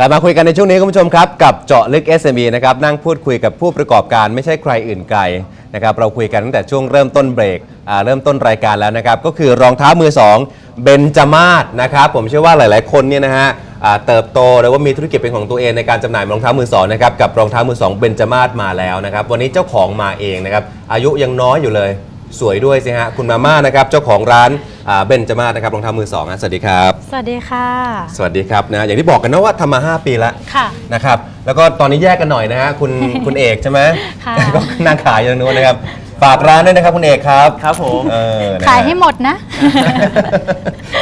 กลับมาคุยกันในช่วงนี้คุณผู้ชมครับ กับเจาะลึก SME นะครับนั่งพูดคุยกับผู้ประกอบการไม่ใช่ใครอื่นไกลนะครับเราคุยกันตั้งแต่ช่วงเริ่มต้นเบรกอ่าเริ่มต้นรายการแล้วนะครับก็คือรองเท้ามือสองเบนจามาศนะครับผมเชื่อว่าหลาย ๆ คนเนี่ยนะฮะอ่าเติบโตหรือว่ามีธุรกิจเป็นของตัวเองในการจำหน่ายรองเท้ามือสองนะครับกับรองเท้ามือสองเบนจามาศมาแล้วนะครับวันนี้เจ้าของมาเองนะครับอายุยังน้อยอยู่เลย สวยด้วยสิฮะคุณมาม่านะครับเจ้าของร้านอ่าเบนจามาศนะครับรองเท้ามือสองนะสวัสดีครับ สวัสดีค่ะ สวัสดีครับนะอย่างที่บอกกันนะว่าทำมา 5 ปีแล้วค่ะ นะครับแล้วก็ตอนนี้แยกกันหน่อยนะฮะคุณ คุณเอกใช่ไหมค่ะ ก็นั่งขายอยู่ตรงนู้นนะครับฝากร้านด้วยนะครับคุณเอกครับครับผม เออนะฮะ ขายให้หมดนะ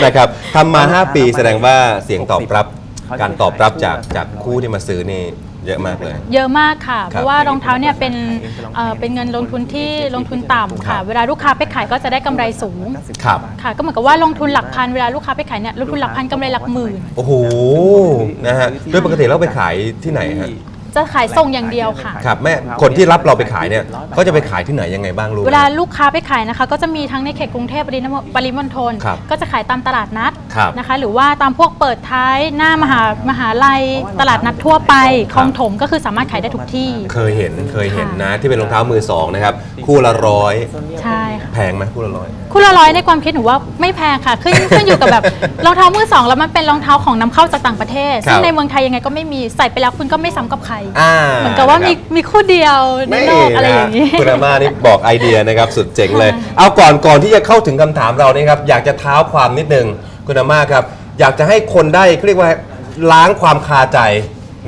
นะครับทำมา 5 ปีแสดงว่าเสียงตอบรับเขาจะการตอบรับจากขายจากคู่ที่มาซื้อนี่ เยอะมากเลย เยอะมากค่ะครับเพราะว่ารองเท้าเนี่ยเป็นเอ่อเป็นเงินลงทุนที่ลงทุนต่ำครัค่ะบเวลาลูกค้าไปขายก็จะได้กำไรสูง ครับ ค่ะ ก็เหมือนกับว่าลงทุนหลักพันเวลาลูกค้าไปขายเนี่ยลงทุนหลักพันกำไรหลักหมื่น โอ้โห นะฮะ โดยปกติเราไปขายที่ไหนฮะ จะขายส่งอย่างเดียวค่ะ ครับแม่ คนที่รับเราไปขายเนี่ยเขาจะไปขายที่ไหนยังไงบ้างรู้ไหมเวลาลูกค้าไปขายนะคะ ก็จะมีทั้งในเขตกรุงเทพปริมณปริมณฑลครับ ก็จะขายตามตลาดนัดครับนะคะ หรือว่าตามพวกเปิดท้ายหน้ามหามหาลัยตลาดนัดทั่วไปคลองถมก็คือสามารถขายได้ทุกที่ เคยเห็นเคยเห็นนะที่เป็นรองเท้ามือสองนะครับ คู่ละร้อยใช่ค่ะแพงไหมคู่ละร้อย คู่ละร้อยในความคิดหนูว่าไม่แพงค่ะ ขึ้นขึ้นอยู่กับแบบรองเท้ามือสองแล้วมันเป็นรองเท้าของนำเข้าจากต่างประเทศครับซึ่งในเมืองไทยยังไงก็ไม่มีใส่ไปแล้วคุณก็ไม่ซ้ำกับใคร อ่าเหมือนกับว่ามีมีคู่เดียวในโลกอะไรอย่างนี้นี้ คุณอาม่านี่บอกไอเดียนะครับสุดเจ๋งเลย เอาก่อนก่อนที่จะเข้าถึงคำถามเรานี่ครับอยากจะเท้าความนิดนึง คุณอาม่าครับ อยากจะให้คนได้เขาเรียกว่าล้างความคาใจ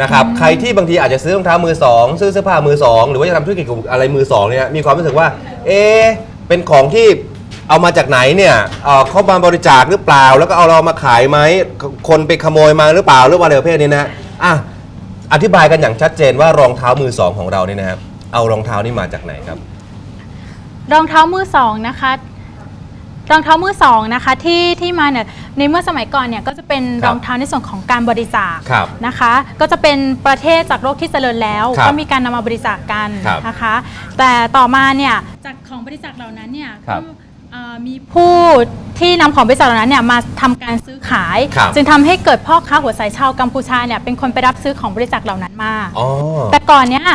นะครับใครที่บางทีอาจจะซื้อรองเท้ามือสองซื้อเสื้อผ้ามือสองหรือว่าจะทำธุรกิจอะไรมือสองเนี่ยมีความรู้สึกว่า เอ๊ะเป็นของที่เอามาจากไหนเนี่ยเอ่อเข้ามาบริจาคหรือเปล่า แล้วก็เอาเรามาขายไหมคนไปขโมยมาหรือเปล่าหรือว่าอะไรประเภทนี้นะอะอธิบายกันอย่างชัดเจนว่ารองเท้ามือสองของเราเนี่ยนะครับเอารองเท้านี่มาจากไหนครับ รองเท้ามือสองนะคะ รองเท้ามือสองนะคะที่ที่มาเนี่ย ในเมื่อสมัยก่อนเนี่ยก็จะเป็นครับรองเท้าในส่วนของการบริจาคครับนะคะ ก็จะเป็นประเทศจากโลกที่เจริญแล้วครับก็มีการนำมาบริจาคกันครับนะคะ แต่ต่อมาเนี่ยจากของบริจาคเหล่านั้นเนี่ยครับก็เอ่อมีผู้ที่นำของบริจาคเหล่านั้นเนี่ยมาทำการซื้อขายครับจึงทำให้เกิดพ่อค้าหัวสายชาวกัมพูชาเนี่ยเป็นคนไปรับซื้อของบริจาคเหล่านั้นมาอ๋อแต่ก่อนเนี้ย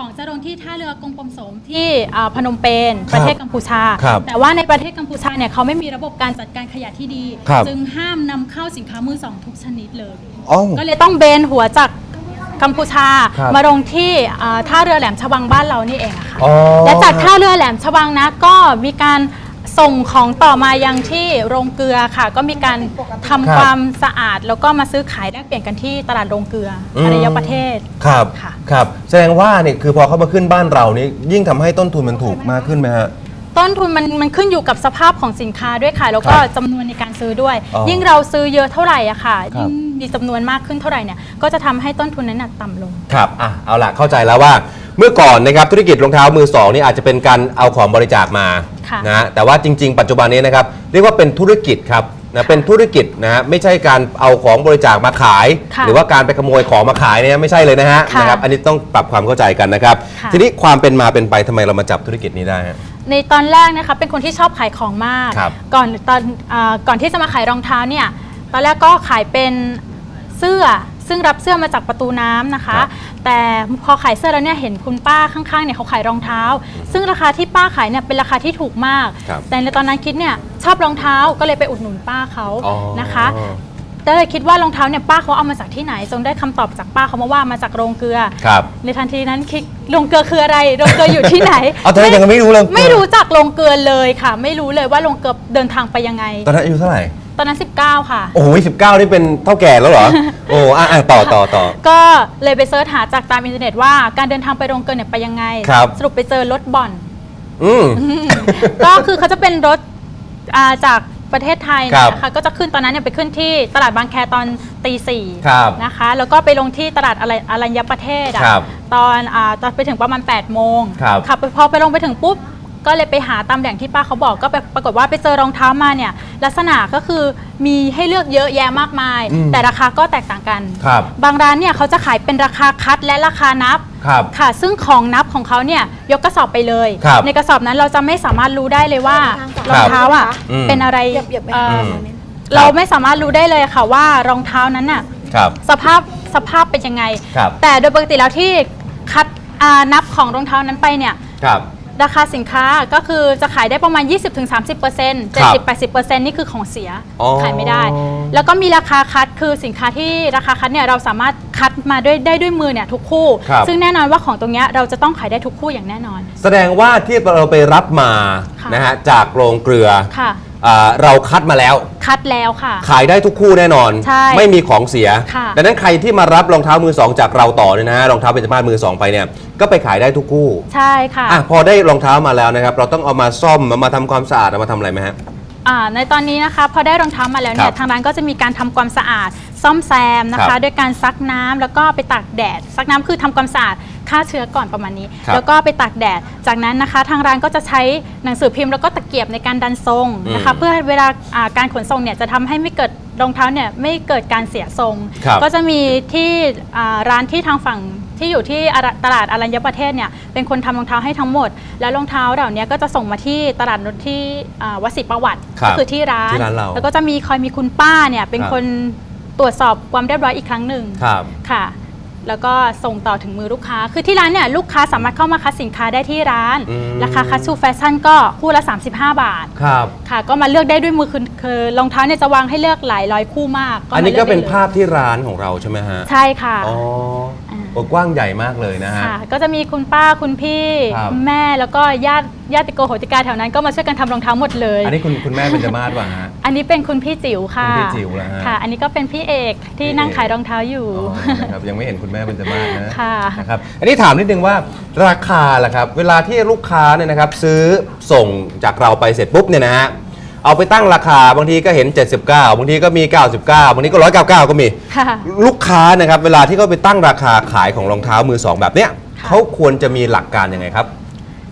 ของจะลงที่ท่าเรือกงปมสมที่อ่าพนมเปญครับประเทศกัมพูชา ครับแต่ว่าในประเทศกัมพูชาเนี่ยเขาไม่มีระบบการจัดการขยะที่ดี ครับ จึงห้ามนำเข้าสินค้ามือสองทุกชนิดเลย อ๋อ ก็เลยต้องเบนหัวจากกัมพูชา ครับมาลงที่อ่าท่าเรือแหลมฉบังบ้านเรานี่เองอะค่ะ อ๋อและจากท่าเรือแหลมฉบังนะก็มีการ ส่งของต่อมายังที่โรงเกลือค่ะ ก็มีการทำความสะอาดแล้วก็มาซื้อขายแลกเปลี่ยนกันที่ตลาดโรงเกลืออม อารยประเทศครับค่ะ ครับ แสดงว่าเนี่ยคือพอเขามาขึ้นบ้านเรานี่ยิ่งทำให้ต้นทุนมันถูกมากขึ้นไหมฮะ ต้นทุนมันมันขึ้นอยู่กับสภาพของสินค้าด้วยค่ะ แล้วก็ครับจำนวนในการซื้อด้วย อ๋อยิ่งเราซื้อเยอะเท่าไหร่อะค่ะครับ ยิ่งมีจำนวนมากขึ้นเท่าไหร่เนี่ยก็จะทำให้ต้นทุนนั้นนะต่ำลง ครับอะเอาละเข้าใจแล้วว่า เมื่อก่อนนะครับธุรกิจรองเท้ามือสองนี่อาจจะเป็นการเอาของบริจาคมาค่ะ นะฮะแต่ว่าจริง ๆ ปัจจุบันนี้นะครับเรียกว่าเป็นธุรกิจครับนะเป็นธุรกิจนะฮะไม่ใช่การเอาของบริจาคมาขาย ค่ะหรือว่าการไปขโมยของมาขายเนี่ยไม่ใช่เลยนะฮะค่ะนะครับอันนี้ต้องปรับความเข้าใจกันนะครับ ค่ะ ทีนี้ความเป็นมาเป็นไปทำไมเรามาจับธุรกิจนี้ได้ฮะ ในตอนแรกนะคะเป็นคนที่ชอบขายของมาก ครับก่อนตอนอาก่อนที่จะมาขายรองเท้าเนี่ยตอนแรกก็ขายเป็นเสื้อ ซึ่งรับเสื้อมาจากประตูน้ำนะคะครับแต่พอขายเสื้อแล้วเนี่ยเห็นคุณป้าข้างๆเนี่ยเขาขายรองเท้า ซึ่งราคาที่ป้าขายเนี่ยเป็นราคาที่ถูกมาก ครับแต่ในตอนนั้นคิดเนี่ยชอบรองเท้าก็เลยไปอุดหนุนป้าเขาอ๋อ นะคะ ก็เลยคิดว่ารองเท้าเนี่ยป้าเขาเอามาจากที่ไหนจนได้คำตอบจากป้าเขามาว่ามาจากโรงเกลือ ครับ ในทันทีนั้นคิดโรงเกลือคืออะไรโรงเกลืออยู่ที่ไหน เอาตอนนั้นยังไม่รู้เลยไม่รู้จักโรงเกลือเลยค่ะ ไม่รู้เลยว่าโรงเกลือเดินทางไปยังไง ตอนนั้นอายุเท่าไหร่ ตอนนั้น 19 ค่ะ โอ้โหสิบเก้านี่เป็นเท่าแก่แล้วเหรอ โอ้อะอะต่อต่อต่อ ก็เลยไปเสิร์ชหาจากตามอินเทอร์เน็ตว่าการเดินทางไปโรงเกลือเนี่ยไปยังไง ครับ สรุปไปเจอรถบ่อน อืม ก็คือเขาจะเป็นรถอ่าจากประเทศไทยครับนะคะก็จะขึ้นตอนนั้นเนี่ยไปขึ้นที่ตลาดบางแคตอนตีสี่ครับนะคะ แล้วก็ไปลงที่ตลาดอะไรอรัญญประเทศอะครับตอนอ่าตอนไปถึงประมาณ8ปดโมงครับขับไปพอไปลงไปถึงปุ๊บ ก็เลยไปหาตามแหล่งที่ป้าเขาบอกก็ไปปรากฏว่าไปเจอรองเท้ามาเนี่ย ลักษณะก็คือมีให้เลือกเยอะแยะมากมาย อืมแต่ราคาก็แตกต่างกันครับบางร้านเนี่ยเขาจะขายเป็นราคาคัดและราคานับครับค่ะ ซึ่งของนับของเขาเนี่ยยกกระสอบไปเลย ครับในกระสอบนั้นเราจะไม่สามารถรู้ได้เลยว่าครรับองเท้าอะอืม เป็นอะไรเหยียบๆไปเอ่ออม เราไม่สามารถรู้ได้เลยค่ะว่ารองเท้านั้นน่ะ ครับ สภาพสภาพเป็นยังไง ครับ แต่โดยปกติแล้วที่คัดอ่านับของรองเท้านั้นไปเนี่ย ครับ ราคาสินค้าก็คือจะขายได้ประมาณ 20-30% 70-80%นี่คือของเสียอ๋อ ขายไม่ได้ แล้วก็มีราคาคัดคือสินค้าที่ราคาคัดเนี่ยเราสามารถคัดมาด้วยได้ด้วยมือเนี่ยทุกคู่ ครับ ซึ่งแน่นอนว่าของตรงเนี้ยเราจะต้องขายได้ทุกคู่อย่างแน่นอน แสดงว่าที่เราไปรับมาค่ะ นะฮะจากโรงเกลือ ค่ะ อ่าเราคัดมาแล้ว คัดแล้วค่ะ ขายได้ทุกคู่แน่นอน ใช่ไม่มีของเสีย ค่ะ ดังนั้นใครที่มารับรองเท้ามือสองจากเราต่อเนี่ยนะฮะรองเท้าเป็นจมาศมือสองไปเนี่ยก็ไปขายได้ทุกคู่ใช่ค่ะ อะพอได้รองเท้ามาแล้วนะครับ เราต้องเอามาซ่อมเอามาทำความสะอาดเอามาทำอะไรไหมฮะ อ่าในตอนนี้นะคะพอได้รองเท้ามาแล้วเนี่ครัยบทางร้านก็จะมีการทำความสะอาด ซ่อมแซมนะครัคะบด้วยการซักน้ำแล้วก็ไปตากแดด ซักน้ำคือทำความสะอาด ฆ่าเชื้อก่อนประมาณนี้ ครับแล้วก็ไปตากแดด จากนั้นนะคะทางร้านก็จะใช้หนังสือพิมพ์แล้วก็ตะเกียบในการดันทรงนะคะ อืมเพื่อเวลาอ่าการขนส่งเนี่ยจะทำให้ไม่เกิดรองเท้าเนี่ยไม่เกิดการเสียทรง ครับ ก็จะมีที่อ่าร้านที่ทางฝั่งที่อยู่ที่อาระตลาดอรัญญประเทศเนี่ยเป็นคนทำรองเท้าให้ทั้งหมด แล้วรองเท้าเหล่านี้ก็จะส่งมาที่ตลาดรถที่อ่าวัดศรีประวัติครับก็คือที่ร้าน ที่ร้านเราแล้วก็จะมีคอยมีคุณป้าเนี่ยเป็นครับ คนตรวจสอบความเรียบร้อยอีกครั้งหนึ่ง ครับ ค่ะ แล้วก็ส่งต่อถึงมือลูกค้า คือที่ร้านเนี่ยลูกค้าสามารถเข้ามาคัดสินค้าได้ที่ร้าน อืม ราคาคัดชูแฟชั่นก็คู่ละ 35 บาท ครับ ค่ะ ก็มาเลือกได้ด้วยมือคือคือรองเท้าเนี่ยจะวางให้เลือกหลายร้อยคู่มากอันนี้มาลืก็เป็นได้ลยภาพที่ร้านของเราใช่ไหมฮะ ใช่ค่ะ อ๋ออ่า โอ้กว้างใหญ่มากเลยนะฮะ ค่ะก็จะมีคุณป้าคุณพี่ครับ คุณแม่แล้วก็ญาติญาติโกโหติกาแถวนั้นก็มาช่วยกันทำรองเท้าหมดเลย อันนี้คุณคุณแม่เป็นจมาศป่ะฮะ อันนี้เป็นคุณพี่จิ๋วค่ะคุณพี่จิ๋วเหรอฮะค่ะ อันนี้ก็เป็นพี่เอกที่พี่เอก นั่งขายรองเท้าอยู่ อ๋อนะครับยังไม่เห็นคุณแม่เป็นจมาศนะค่ะ นะครับอันนี้ถามนิดนึงว่าราคาล่ะครับ เวลาที่ลูกค้าเนี่ยนะครับ ซื้อส่งจากเราไปเสร็จปุ๊บเนี่ยนะฮะ เอาไปตั้งราคาบางทีก็เห็น 79 บางทีก็มี 99 บางทีก็ 199 ก็มี ค่ะ ลูกค้านะครับ เวลาที่เขาไปตั้งราคาขายของรองเท้ามือสองแบบเนี้ยค่ะเขาควรจะมีหลักการยังไงครับ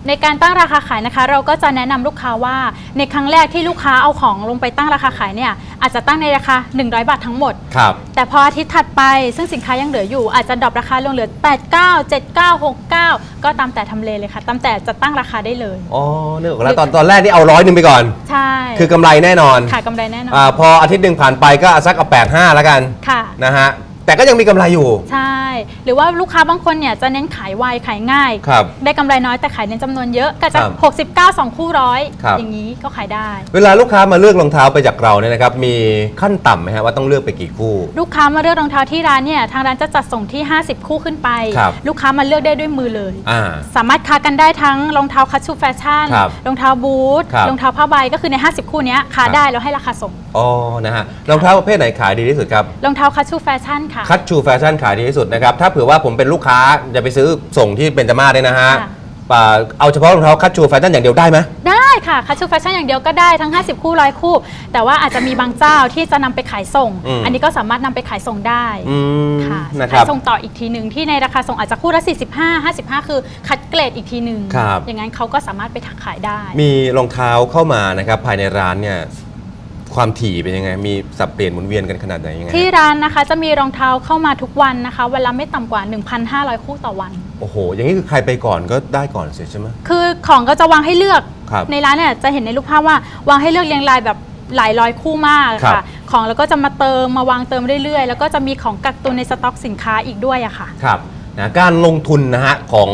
ในการตั้งราคาขายนะคะ เราก็จะแนะนำลูกค้าว่า ในครั้งแรกที่ลูกค้าเอาของลงไปตั้งราคาขายเนี่ยอาจจะตั้งในราคา 100 บาททั้งหมด ครับ แต่พออาทิตย์ถัดไปซึ่งสินค้ายังเหลืออยู่ อาจจะดรอปราคาลงเหลือ 89 79 69 ก็ตามแต่ทำเลเลยค่ะ ตามแต่จะตั้งราคาได้เลย อ๋อนึกออกแล้วตอนตอนแรกนี่เอาร้อยหนึ่งไปก่อน ใช่ คือกำไรแน่นอนขายกำไรแน่นอนอาพออาทิตย์หนึ่งผ่านไปก็เอาสักเอา85แล้วกัน ค่ะ นะฮะ แต่ก็ยังมีกำไรอยู่ ใช่ หรือว่าลูกค้าบางคนเนี่ยจะเน้นขายไวขายง่าย ครับ ได้กำไรน้อยแต่ขายเน้นจำนวนเยอะก็จะครับ69 2 คู่ร้อยครับ อย่างนี้ก็ขายได้ เวลาลูกค้ามาเลือกรองเท้าไปจากเราเนี่ยนะครับ มีขั้นต่ำไหมฮะว่าต้องเลือกไปกี่คู่ ลูกค้ามาเลือกรองเท้าที่ร้านเนี่ยทางร้านจะจัดส่งที่ 50 คู่ขึ้นไป ครับ ลูกค้ามาเลือกได้ด้วยมือเลย อ่า สามารถค้ากันได้ทั้งรองเท้าคัตชูแฟชั่นครับรองเท้าบูทครับรองเท้าผ้าใบก็คือใน 50 คู่เนี้ยค้าครับ ได้แล้วให้ราคาส่งอ๋อนะฮะรองเท้าประเภทไหนขายดีที่สุดครับ รองเท้าคัตชูแฟชั่นค่ะ คัตชูแฟชั่นขายดีที่สุดนะครับถ้าเผื่อว่าผมเป็นลูกค้าจะไปซื้อส่งที่เป็นจมาศเนี่ยนะฮะค่ะ อ่าเอาเฉพาะรองเท้าคัตชูแฟชั่นอย่างเดียวได้ไหม ได้ค่ะคัตชูแฟชั่นอย่างเดียวก็ได้ทั้ง 50 คู่ร้อยคู่ แต่ว่าอาจจะมีบางเจ้าที่จะนำไปขายส่ง อืม อันนี้ก็สามารถนำไปขายส่งได้อืมค่ะนะครับ ขายส่งต่ออีกทีหนึ่งที่ในราคาส่งอาจจะคู่ละ 45 55 คือคัดเกรดอีกทีหนึ่งครับ อย่างนั้นเขาก็สามารถไปถักขายได้ มีรองเท้าเข้ามานะครับภายในร้านเนี่ย ความถี่เป็นยังไง มีสับเปลี่ยนหมุนเวียนกันขนาดไหนยังไงที่ร้านนะคะจะมีรองเท้าเข้ามาทุกวันนะคะเวลาไม่ต่ำกว่า 1,500 คู่ต่อวัน โอ้โห อย่างนี้คือใครไปก่อนก็ได้ก่อนเสร็จใช่ไหม คือของก็จะวางให้เลือก ครับในร้านเนี่ยจะเห็นในรูปภาพว่าวางให้เลือกเรียงรายแบบหลายร้อยคู่มากครัค่ะบของแล้วก็จะมาเติมมาวางเติมเรื่อยๆ แล้วก็จะมีของกักตุนในสต็อกสินค้าอีกด้วยอะค่ะ ครับนะการลงทุนนะฮะของ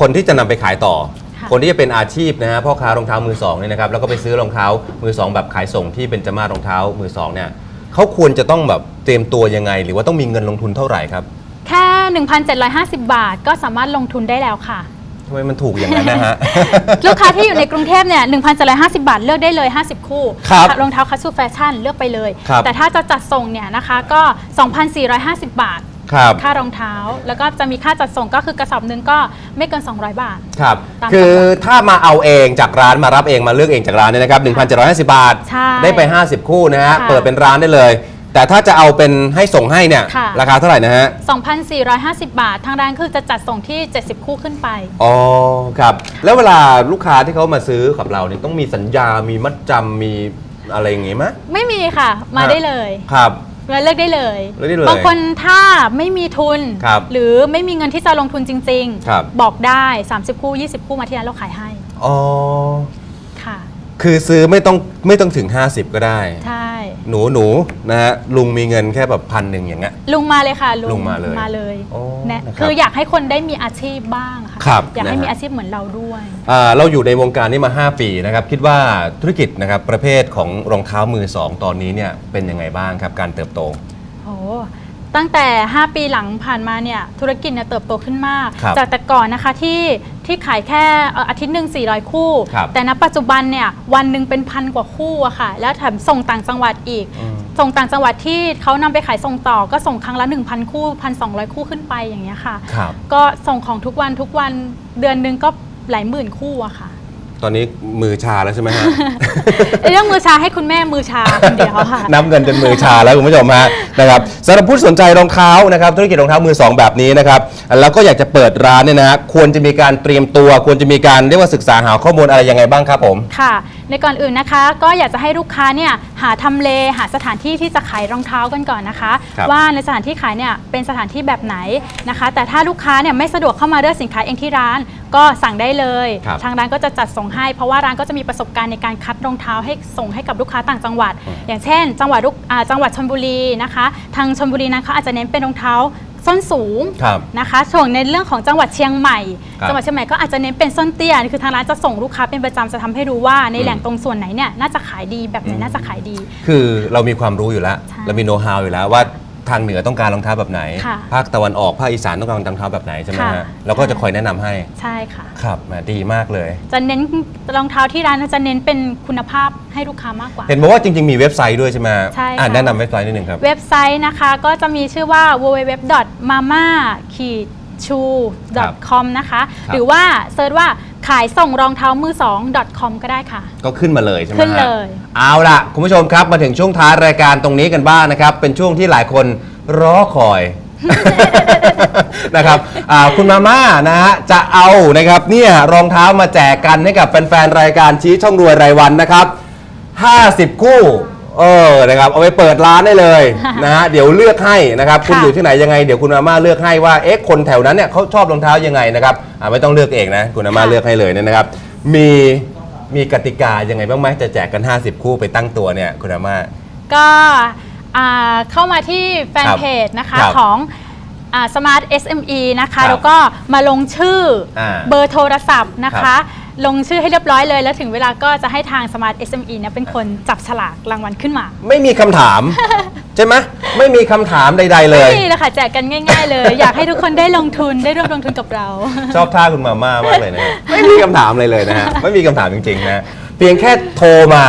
คนที่จะนำไปขายต่อ ค่ะคนที่จะเป็นอาชีพนะฮะพ่อค้ารองเท้ามือสองเนี่ยนะครับแล้วก็ไปซื้อรองเท้ามือสองแบบขายส่งที่เป็นจมาศรองเท้ามือสองเนี่ยเขาควรจะต้องแบบเตรียมตัวยังไง หรือว่าต้องมีเงินลงทุนเท่าไหร่ครับแค่ 1,750 บาทก็สามารถลงทุนได้แล้วค่ะ ทำไมมันถูกอย่างนั้นนะฮะ ลูกค้าที่อยู่ในกรุงเทพเนี่ย1,750 บาทเลือกได้เลย 50 คู่ครับรองเท้าคัตซูแฟชั่นเลือกไปเลย ครับแต่ถ้าจะจัดส่งเนี่ยนะคะก็ 2,450 บาท ครับค่ารองเท้า แล้วก็จะมีค่าจัดส่งก็คือกระสอบหนึ่งก็ไม่เกิน 200 บาท ครับ ตามคือถ้ามาเอาเองจากร้านมารับเองมาเลือกเองจากร้านเนี่ยนะครับ1,750 บาท ใช่ได้ไป 50 คู่นะฮะค่ะเปิดเป็นร้านได้เลย แต่ถ้าจะเอาเป็นให้ส่งให้เนี่ยค่ะ ราคาเท่าไหร่นะฮะ 2,450 บาท ทางร้านคือจะจัดส่งที่ 70 คู่ขึ้นไป อ๋อครับ แล้วเวลาลูกค้าที่เขามาซื้อกับเราเนี่ยต้องมีสัญญา มีมัดจำมีอะไรอย่างงี้ไหมไม่มีค่ะ มาครับได้เลย ครับ มาเลือกได้เลยเลือกได้เลยบางคนถ้าไม่มีทุน ครับหรือไม่มีเงินที่จะลงทุนจริงครับ บอกได้ 30 คู่ 20 คู่มาที่ร้านเราขายให้ อ๋อ ค่ะคือซื้อไม่ต้องไม่ต้องถึง 50 ก็ได้ ใช่ หนูหนูนะฮะลุงมีเงินแค่แบบพันหนึ่งอย่างเงี้ย ลุงมาเลยค่ะลุงมาเลยมาเลยโอ้เนี่ยนะครับคืออยากให้คนได้มีอาชีพบ้างค่ะ ครับอยากให้นะฮะ มีอาชีพเหมือนเราด้วย อ่าเราอยู่ในวงการนี้มา 5 ปีนะครับ คิดว่าธุรกิจนะครับประเภทของรองเท้ามือสองตอนนี้เนี่ยเป็นยังไงบ้างครับการเติบโตโอ้ตั้งแต่ 5 ปีหลังผ่านมาเนี่ยธุรกิจเนี่ยเติบโตขึ้นมาก ครับจากแต่ก่อนนะคะที่ ที่ขายแค่เอ่ออาทิตย์หนึ่ง400 คู่ ครับแต่ณปัจจุบันเนี่ยวันหนึ่งเป็นพันกว่าคู่อะค่ะ แล้วแถมส่งต่างจังหวัดอีก อืม ส่งต่างจังหวัดที่เขานำไปขายส่งต่อก็ส่งครั้งละ 1,000 คู่ 1,200 คู่ขึ้นไปอย่างเงี้ยค่ะ ครับ ก็ส่งของทุกวันทุกวันเดือนหนึ่งก็หลายหมื่นคู่อะค่ะ ตอนนี้มือชาแล้วใช่ไหมฮะ เรื่องมือชาให้คุณแม่มือชาคนเดียวค่ะ นับเงินจนมือชาแล้วคุณผู้ชมฮะนะครับสำหรับผู้สนใจรองเท้านะครับธุรกิจรองเท้ามือสองแบบนี้นะครับแล้วก็อยากจะเปิดร้านเนี่ยนะฮะควรจะมีการเตรียมตัว ควรจะมีการเรียกว่าศึกษาหาข้อมูลอะไรยังไงบ้างครับผม ค่ะ ในก่อนอื่นนะคะ ก็อยากจะให้ลูกค้าเนี่ยหาทำเลหาสถานที่ที่จะขายรองเท้ากันก่อนนะคะ ครับ ว่าในสถานที่ขายเนี่ยเป็นสถานที่แบบไหนนะคะ แต่ถ้าลูกค้าเนี่ยไม่สะดวกเข้ามาเลือกสินค้าเองที่ร้าน ก็สั่งได้เลย ครับทางร้านก็จะจัดส่งให้ เพราะว่าร้านก็จะมีประสบการณ์ในการคัดรองเท้าให้ส่งให้กับลูกค้าต่างจังหวัด อย่างเช่น จังหวัดลูกอ่าจังหวัดชลบุรีนะคะทางชลบุรีนะคะอาจจะเน้นเป็นรองเท้าส้นสูงครับ นะคะส่วนในเรื่องของจังหวัดเชียงใหม่ ครับจังหวัดเชียงใหม่ก็อาจจะเน้นเป็นส้นเตี้ยคือทางร้านจะส่งลูกค้าเป็นประจำจะทำให้รู้ว่าในแหล่งตรงส่วนไหนเนี่ยน่าจะขายดีแบบไหนน่าจะขายดี คือเรามีความรู้อยู่แล้ว ใช่เรามีโน้ตฮาวอยู่แล้วว่าทางเหนือต้องการรองเท้าแบบไหน ค่ะภาคตะวันออกภาคอีสานต้องการรองเท้าแบบไหนใช่ไหมค่ะฮะเราก็จะคอยแนะนำให้ใช่ค่ะ ครับแหมดีมากเลย จะเน้นรองเท้าที่ร้านจะเน้นเป็นคุณภาพให้ลูกค้ามากกว่า เห็นบอกว่าจริง ๆ มีเว็บไซต์ด้วยใช่ไหมใช่ค่ะ อ่าแนะนำเว็บไซต์นิดนึงครับ เว็บไซต์นะคะก็จะมีชื่อว่า www.mama chu.com นะคะ ครับหรือว่าเซิร์ชว่า ขายส่งรองเท้ามือ2 .com ก็ได้ค่ะ ก็ขึ้นมาเลยใช่ไหมขึ้นฮะเลยเอาล่ะ คุณผู้ชมครับมาถึงช่วงท้ายรายการตรงนี้กันบ้างนะครับ เป็นช่วงที่หลายคนรอคอย นะครับอ่าคุณมาม่านะฮะจะเอานะครับเนี่ยรองเท้ามาแจกกันให้กับแฟนๆรายการชี้ช่องรวยรายวันนะครับ 50 คู่ เออนะครับเอาไปเปิดร้านได้เลยนะฮะเดี๋ยวเลือกให้นะครับคุณค่ะอยู่ที่ไหนยังไงเดี๋ยวคุณอาม่าเลือกให้ว่าเอ๊ะคนแถวนั้นเนี่ยเขาชอบรองเท้ายังไงนะครับอ่าไม่ต้องเลือกเองนะคุณอาม่าเลือกให้เลยเนี่ยนะครับ มีมีกติกายังไงบ้างไหมจะแจกกัน 50 คู่ไปตั้งตัวเนี่ยคุณอาม่า ก็อ่าเข้ามาที่แฟนครับเพจนะคะครับของอ่า Smart SME นะครัคะ บแล้วก็มาลงชื่ออาเบอร์โทรศัพท์นะครัคะ บ ลงชื่อให้เรียบร้อยเลย แล้วถึงเวลาก็จะให้ทาง Smart SME เนี่ยเป็นคนจับฉลากรางวัลขึ้นมาไม่มีคำถาม ใช่ไหมไม่มีคำถามใด ๆ เลย นี่แหละค่ะแจกกันง่ายๆเลย อยากให้ทุกคนได้ลงทุนได้ร่วมลงทุนกับเรา ชอบท่าคุณมาม่ามากเลยนะฮะไม่มีคำถามเลยเลยนะฮะ ไม่มีคำถามจริงๆนะ เพียงแค่โทรมา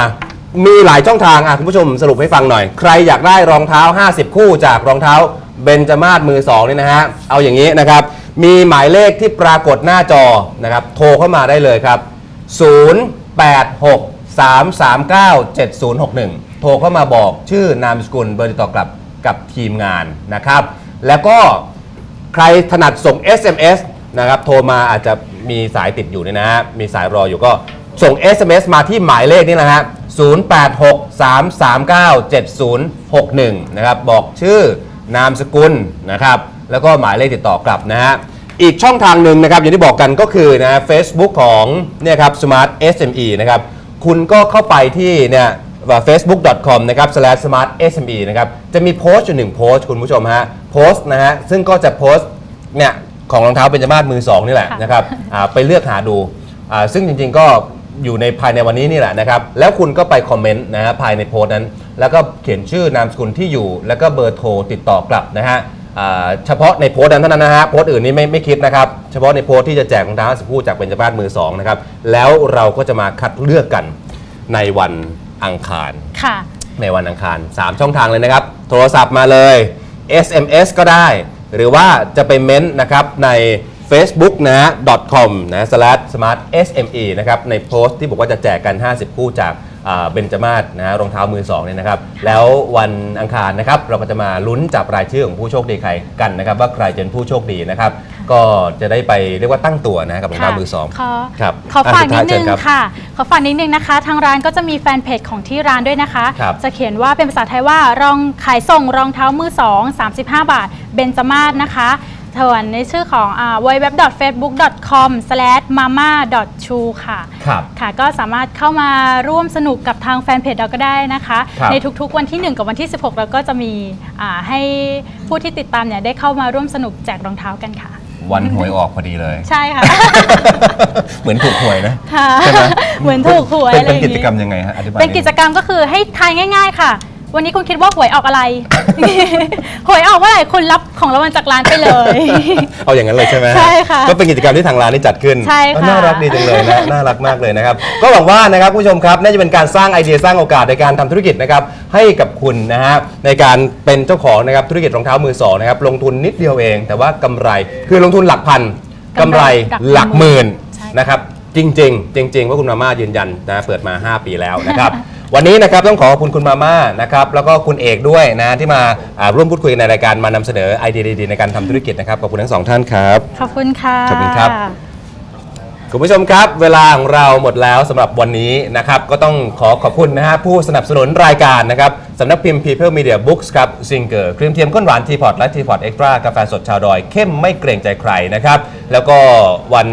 มีหลายช่องทางอะคุณผู้ชมสรุปให้ฟังหน่อย ใครอยากได้รองเท้า 50 คู่จากรองเท้าเบนจามาศมือสองนี่นะฮะ เอาอย่างนี้นะครับ มีหมายเลขที่ปรากฏหน้าจอนะครับ โทรเข้ามาได้เลยครับ 086 339 7061 โทรเข้ามาบอกชื่อนามสกุลเบอร์ติดต่อกลับกับทีมงานนะครับ แล้วก็ใครถนัดส่ง SMS นะครับ โทรมาอาจจะมีสายติดอยู่เนี่ยนะฮะ มีสายรออยู่ก็ส่ง SMS มาที่หมายเลขนี้นะฮะ 0863397061 นะครับ บอกชื่อนามสกุลนะครับ แล้วก็หมายเลขติดต่อกลับนะฮะอีกช่องทางหนึ่งนะครับอย่างที่บอกกันก็คือนะ Facebook ของเนี่ยครับ Smart SME นะครับคุณก็เข้าไปที่เนี่ย facebook.com นะครับ slash smart sme นะครับจะมีโพสต์อยู่หนึ่งโพสต์คุณผู้ชมฮะโพสต์นะฮะซึ่งก็จะโพสต์เนี่ยของรองเท้าเบญจมาศมือสองนี่แหละค่ะนะครับอ่าไปเลือกหาดูอ่าซึ่งจริงๆก็อยู่ในภายในวันนี้นี่แหละนะครับ แล้วคุณก็ไปคอมเมนต์นะฮะภายในโพสต์นั้น แล้วก็เขียนชื่อนามสกุลที่อยู่ แล้วก็เบอร์โทรติดต่อกลับนะฮะ อ่าเฉพาะในโพสต์นั้นเท่านั้นนะฮะโพสต์อื่นนี้ไม่ไม่คิดนะครับ เฉพาะในโพสต์ที่จะแจกรองเท้าสิบคู่จากเบญจมาศมือสองนะครับแล้วเราก็จะมาคัดเลือกกันในวันอังคาร ค่ะ ในวันอังคาร 3 ช่องทางเลยนะครับ โทรศัพท์มาเลย SMS ก็ได้ หรือว่าจะไปเม้นต์นะครับใน Facebook นะ .com นะ slash smart sme นะครับ ในโพสต์ที่บอกว่าจะแจกกัน 50 คู่จากเบนจมาศนะฮะรองเท้ามือ2เนี่ยนะครับ แล้ววันอังคารนะครับ เราก็จะมาลุ้นจับรายชื่อของผู้โชคดีใครกันนะครับ ว่าใครจะเป็นผู้โชคดีนะครับ ก็จะได้ไปเรียกว่าตั้งตัวนะกับรองเท้ามือสองขอครับขอฝากอะสุนิดดท้ายนึงเชิญครับค่ะ ขอฝากนิดนึงนะคะ ทางร้านก็จะมีแฟนเพจของที่ร้านด้วยนะคะครับจะเขียนว่าเป็นภาษาไทยว่ารองขายส่งรองเท้ามือ2 35 บาทเบนจมาศนะคะ ส่วนในชื่อของอ่า www.facebook.com/mama.chu ค่ะ ครับ ค่ะ ก็สามารถเข้ามาร่วมสนุกกับทางแฟนเพจเราก็ได้นะคะ ครับ ในทุกๆวันที่ 1 กับวันที่ 16 เราก็จะมีอ่าให้ผู้ที่ติดตามเนี่ยได้เข้ามาร่วมสนุกแจกรองเท้ากันค่ะ วันหวยออกพอดีเลย ใช่ค่ะ เหมือนถูกหวยนะค่ะ ใช่ไหมเหมือนถูกหวยเป็นอะไรเป็นอย่างกิจงี้กรรมยังไงฮะอธิบายเป็นกิจนิดกรรมก็คือให้ทายง่าย ๆ ค่ะ วันนี้คุณคิดว่าหวยออกอะไร หวยออกเมื่อไหร่คุณรับของรางวัลจากร้านไปเลย เอาอย่างนั้นเลยใช่ไหมใช่ค่ะก็เป็นกิจกรรมที่ทางร้านได้จัดขึ้นใช่ค่ะน่ารักดีจังเลยนะ น่ารักมากเลยนะครับ ก็หวังว่านะครับผู้ชมครับน่าจะเป็นการสร้างไอเดียสร้างโอกาสในการทำธุรกิจนะครับให้กับคุณนะฮะในการเป็นเจ้าของนะครับธุรกิจรองเท้ามือสองนะครับลงทุนนิดเดียวเอง แต่ว่ากำไรคือลงทุนหลักพันกำกำไรไรหหลัลักกหหมื่มื่นนใช่ นะครับจริง ๆ จริง ๆ ว่าคุณมาม่ายืนยันนะเปิดมา 5 ปีแล้วนะครับ วันนี้นะครับต้องขอขอบคุณคุณมาม่านะครับแล้วก็คุณเอกด้วยนะที่มาอ่าร่วมพูดคุยในรายการมานำเสนอไอเดียดีๆในการทำธุรกิจนะครับขอบคุณทั้งสองท่านครับ ขอบคุณค่ะ ขอบคุณครับ คุณผู้ชมครับ เวลาของเราหมดแล้วสำหรับวันนี้นะครับ ก็ต้องขอขอบคุณนะฮะผู้สนับสนุนรายการนะครับสำนักพิมพ์ People Media Books ครับซิงเกอร์ครีมเทียมข้นหวานทีพอตและทีพอตเอ็กตร้ากาแฟสดชาวดอย เข้มไม่เกรงใจใครนะครับ แล้วก็วัน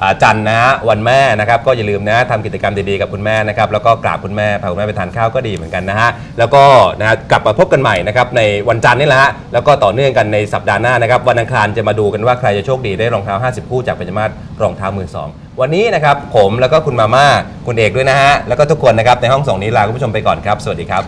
อ่าจันทร์นะฮะวันแม่นะครับก็อย่าลืมนะทำกิจกรรมดีๆกับคุณแม่นะครับแล้วก็กราบคุณแม่พาคุณแม่ไปทานข้าวก็ดีเหมือนกันนะฮะแล้วก็นะฮะกลับมาพบกันใหม่นะครับในวันจันทร์นี่แหละฮะแล้วก็ต่อเนื่องกันในสัปดาห์หน้านะครับวันอังคารจะมาดูกันว่าใครจะโชคดีได้รองเท้า 50 คู่จากปัจจมาศรองเท้ามือสองวันนี้นะครับผมแล้วก็คุณมาม่าคุณเอกด้วยนะฮะแล้วก็ทุกคนนะครับในห้องส่งนี้ลาคุณผู้ชมไปก่อนครับสวัสดีครับ